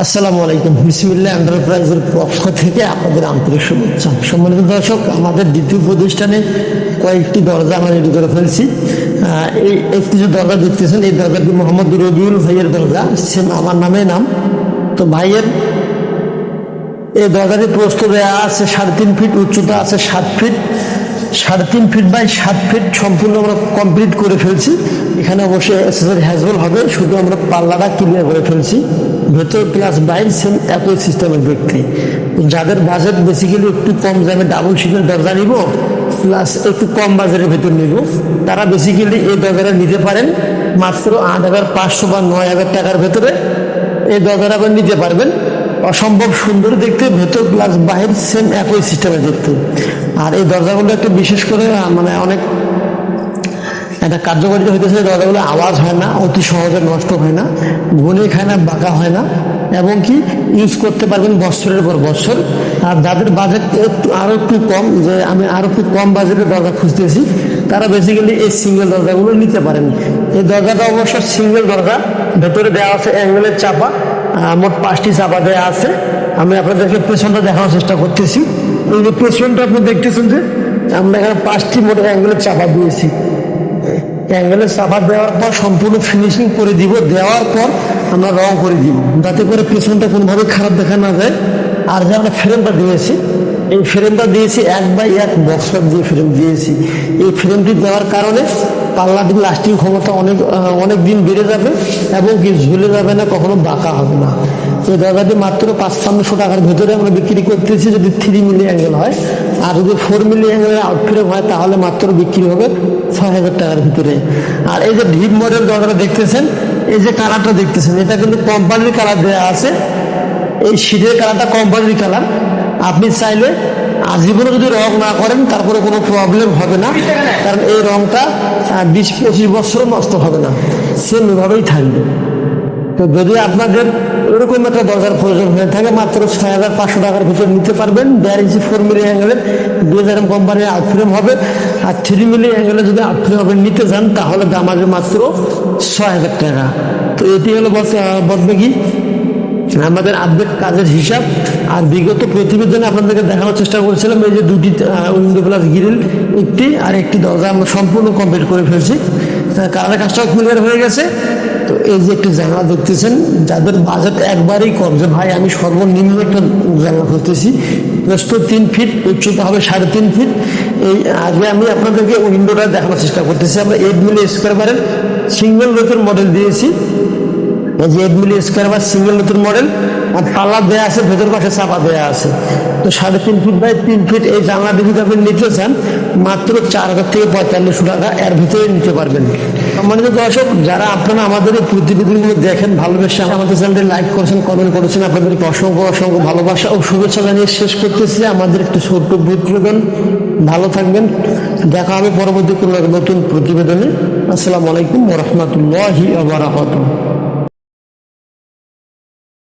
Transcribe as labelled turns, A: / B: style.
A: আসসালামু আলাইকুম। বিসমিল্লাহ এন্টারপ্রাইজের পক্ষ থেকে আপনাদের আন্তরিক শুভেচ্ছা। সম্মানিত দর্শক, আমাদের দ্বিতীয় প্রতিষ্ঠানে কয়েকটি দরজা আমরা রেডি করে ফেলছি। এই একটি যে দরজা দেখতেছেন, এই দরজাটি মোহাম্মদ রবিউল ভাইয়ের দরজা। সেম আমার নামে নাম। তো ভাইয়ের এই দরজাটি প্রস্ত দেওয়া আছে সাড়ে তিন ফিট, উচ্চতা আছে সাত ফিট। সাড়ে তিন ফিট বাই সাত ফিট সম্পূর্ণ আমরা কমপ্লিট করে ফেলছি। এখানে অবশ্যই এসেসরি হ্যাজবল হবে, শুধু আমরা পাল্লাটা ক্লিয়ার করে ফেলছি। ভেতর প্লাস বাইর সেম একই সিস্টেমের ব্যক্তি। যাদের বাজেট বেসিক্যালি একটু কম যাবে ডাবল সিটের দরজা নিব প্লাস একটু কম বাজারের ভেতর নিব। তারা বেসিক্যালি এই দরজাটা নিতে পারেন, মাত্র আট হাজার পাঁচশো বা নয় হাজার টাকার ভেতরে এই দরজাটা আবার নিতে পারবেন। অসম্ভব সুন্দর দেখতে, ভেতর প্লাস বাহির সেম একই সিস্টেমে দেখতে। আর এই দরজাগুলো একটা বিশেষ করে মানে অনেক একটা কার্যকারিতা হইতেছে, দরজাগুলো আওয়াজ হয় না, অতি সহজে নষ্ট হয় না গুনে খায় না, বাঁকা হয় না, এবং কি ইউজ করতে পারবেন বছরের পর বছর। আর যাদের বাজেট একটু আরও একটু কম, যে আমি আরও একটু কম বাজেটের দরজা খুঁজতেছি, তারা বেসিক্যালি এই সিঙ্গেল দরজাগুলো নিতে পারেন। এই দরজাটা অবশ্য সিঙ্গেল দরজা, ভেতরে দেওয়া আছে অ্যাঙ্গেলের চাপা মোট পাঁচটি চাপা দেওয়া আছে। আমি আপনাদেরকে পেছনটা দেখানোর চেষ্টা করতেছি। এই যে পেছনটা আপনি দেখতেছেন যে, আমরা এখানে পাঁচটি মোট অ্যাঙ্গেলের চাপা দিয়েছি। অ্যাঙ্গেলের চাপা দেওয়ার পর সম্পূর্ণ ফিনিশিং করে দিব, দেওয়ার পর আমরা রং করে দিব। যাতে করে পেছনটা কোনোভাবে খারাপ দেখা না যায়। আর যে আমরা ফ্রেমটা দিয়েছি, এই ফ্রেমটা দিয়েছি এক বাই এক বক্সার দিয়ে ফ্রেম দিয়েছি। এই ফ্রেমটি দেওয়ার কারণে পাল্লাটির লাস্টিং ক্ষমতা অনেক অনেক দিন বেড়ে যাবে এবং কি ঝুলে যাবে না, কখনো বাঁকা হবে না। এই দরজাটি মাত্র পাঁচপান্নশো টাকার ভেতরে আমরা বিক্রি করতেছি যদি থ্রি মিলি অ্যাঙ্গেল হয়। আর যদি ফোর মিলি অ্যাঙ্গেলের আউটফ্রেম হয়, তাহলে মাত্র বিক্রি হবে ছয় হাজার টাকার ভিতরে। আর এই যে ডিপ মডেল দরজাটা দেখতেছেন, এই যে কালারটা দেখতেছেন, এটা কিন্তু কোম্পানির কালার দেওয়া আছে। এই শীতের কালারটা কোম্পানির কালার। আপনি চাইলে আজীবনে যদি রং না করেন, তারপরে কোনো প্রবলেম হবে না। কারণ এই রংটা বিশ পঁচিশ বছরও নষ্ট হবে না। সেম এভাবেই থাকবে। তো যদি আপনাদের এরকম একটা দরজার প্রয়োজন হয়ে থাকে, মাত্র ছয় হাজার পাঁচশো টাকার ভিতরে নিতে পারবেন। দেড় ইঞ্চি ফোর মিলি অ্যাঙ্গেলের দুই হাজার কোম্পানির আউটফ্রেম হবে। আর থ্রি মিলি অ্যাঙ্গেলে যদি আউটফ্রেম হবে নিতে চান তাহলে দাম আসবে মাত্র ছয় হাজার টাকা। তো এটি হলো কি আমাদের আপডেট কাজের হিসাব। আর বিগত প্রতিবেদনে আপনাদেরকে দেখানোর চেষ্টা করেছিলাম, এই যে দুটি উইন্ডো প্লাস গ্রিল। একটি আর একটি দরজা আমরা সম্পূর্ণ কমপ্লিট করে ফেলছি। কালারের কাজটাও ক্লিয়ার হয়ে গেছে। তো এই যে একটি জানলা দেখতেছেন, যাদের বাজেট একবারেই কম, যে ভাই আমি সর্বনিম্ন একটা জানলা খুঁজতেছি প্রস্ত তিন ফিট উচ্চতা হবে সাড়ে তিন ফিট এই আগে আমি আপনাদেরকে উইন্ডোটা দেখানোর চেষ্টা করতেছি। আমরা এইট মিলি স্কোয়ার বারের সিঙ্গেল রোকের মডেল দিয়েছি। এই যে এইট মিলি স্কোয়ার বা সিঙ্গেল নতুন মডেল আর পাল্লা দেওয়া আছে, ভেতর পাশে চাপা দেওয়া আছে। তো সাড়ে তিন ফিট বাই তিন ফিট এই জানলা যদি আপনি নিতে চান, মাত্র চার হাজার থেকে পঁয়তাল্লিশশো টাকা এর ভিতরে নিতে পারবেন। সম্মানিত দর্শক, যারা আপনারা আমাদের এই প্রতিবেদনগুলো দেখেন, ভালোবেসে আমাদের চ্যানেলটি লাইক করেছেন কমেন্ট করেছেন, আপনাদেরকে অসংখ্য অসংখ্য ভালোবাসা ও শুভেচ্ছা জানিয়ে শেষ করতেছি। আমাদের একটু ছোট্ট প্রতিবেদন। ভালো থাকবেন। দেখা হবে পরবর্তী কোনো নতুন প্রতিবেদনে। আসসালামু আলাইকুম রহমতুল্লাহি আবরাকাতুহ